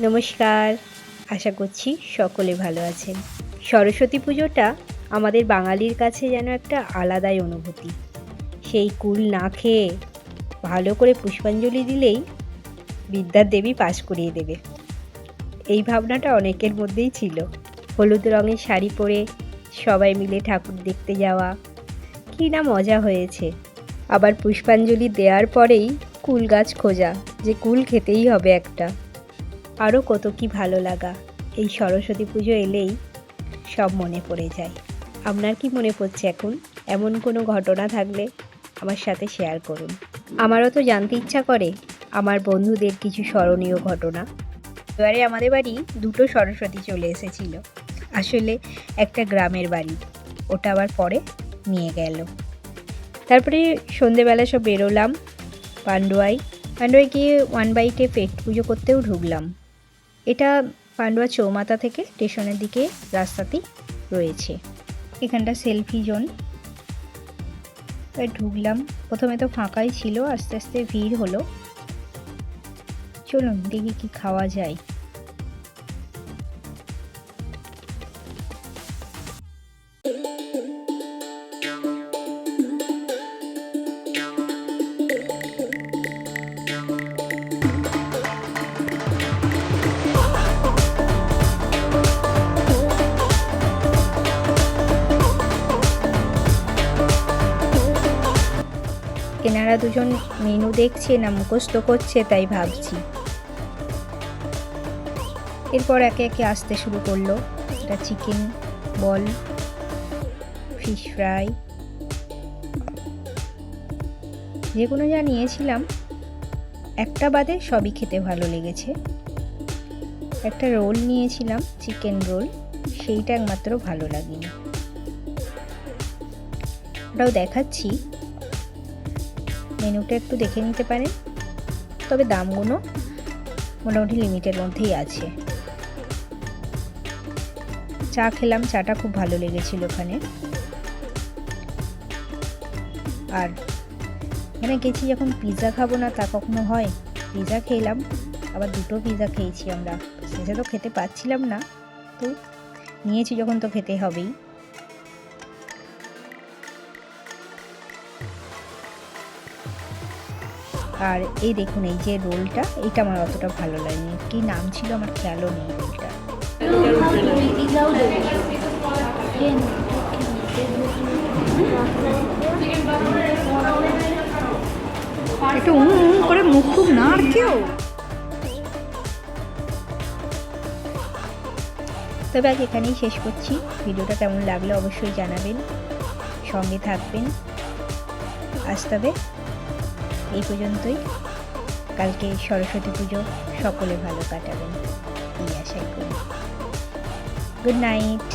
নমস্কার। আশা করছি সকলে ভালো আছেন। সরস্বতী পুজোটা আমাদের বাঙালির কাছে যেন একটা আলাদাই অনুভূতি। সেই কুল না খেয়ে ভালো করে পুষ্পাঞ্জলি দিলেই বিদ্যার দেবী পাশ করিয়ে দেবে। এই ভাবনাটা অনেকের মধ্যেই ছিল। হলুদ রঙের শাড়ি পরে সবাই মিলে ঠাকুর দেখতে যাওয়া, কী না মজা হয়েছে। আবার পুষ্পাঞ্জলি দেওয়ার পরেই কুল গাছ খোঁজা, যে কুল খেতেই হবে একটা। আরও কত কি ভালো লাগা। এই সরস্বতী পুজো এলেই সব মনে পড়ে যায়। আপনার কি মনে পড়ছে এখন? এমন কোনো ঘটনা থাকলে আমার সাথে শেয়ার করুন। আমারও তো জানতে ইচ্ছা করে আমার বন্ধুদের কিছু স্মরণীয় ঘটনা। এবারে আমাদের বাড়ি দুটো সরস্বতী চলে এসেছিল। আসলে একটা গ্রামের বাড়ি, ওটা আবার পরে নিয়ে গেল। তারপরে সন্ধেবেলা সব বেরোলাম পান্ডুয়াই পান্ডুয়ায় গিয়ে ওয়ান বাইটে পেট পুজো করতেও ঢুকলাম। এটা পান্ডুয়া চৌমাথা থেকে স্টেশনের দিকে রাস্তাতেই রয়েছে। এখানটা সেলফি জোন ঢুকলাম। প্রথমে তো ফাঁকাই ছিল, আস্তে আস্তে ভিড় হলো। চলুন দেখি কি খাওয়া যায়। এনারা দুজন মেনু দেখছে না মুখস্থ করছে, তাই ভাবছি। এরপর একে একে আসতে শুরু করল। এটা চিকেন বল, ফিশ ফ্রাই। যে কোনো যা নিয়েছিলাম, একটা বাদে সবই খেতে ভালো লেগেছে। একটা রোল নিয়েছিলাম, চিকেন রোল, সেইটা একমাত্র ভালো লাগেনি। ওটাও দেখাচ্ছি। মেনুটা একটু দেখে নিতে পারেন। তবে দামগুলো মোটামুটি লিমিটের মধ্যেই আছে। চা খেলাম, চাটা খুব ভালো লেগেছিল ওখানে। আর এখানে গেছি যখন পিৎজা খাব না তা কখনো হয়? পিৎজা খেলাম, আবার দুটো পিৎজা খেয়েছি আমরা। শেষে তো খেতে পাচ্ছিলাম না, তো নিয়েছি যখন তো খেতে হবেই। আর এই দেখুন, এই যে রোলটা, এটা আমার অতটা ভালো লাগেনি। কি নাম ছিল আমার খেয়ালও নেই রোলটা একটু করে মুখ খুব না আর কেউ তবে আজ এখানেই শেষ করছি। ভিডিওটা কেমন লাগল অবশ্যই জানাবেন। সঙ্গে থাকবেন। আজ তবে এই পর্যন্তই। কালকে সরস্বতী পুজো সকলে ভালো কাটাবেন। এই আশাই করি। Good night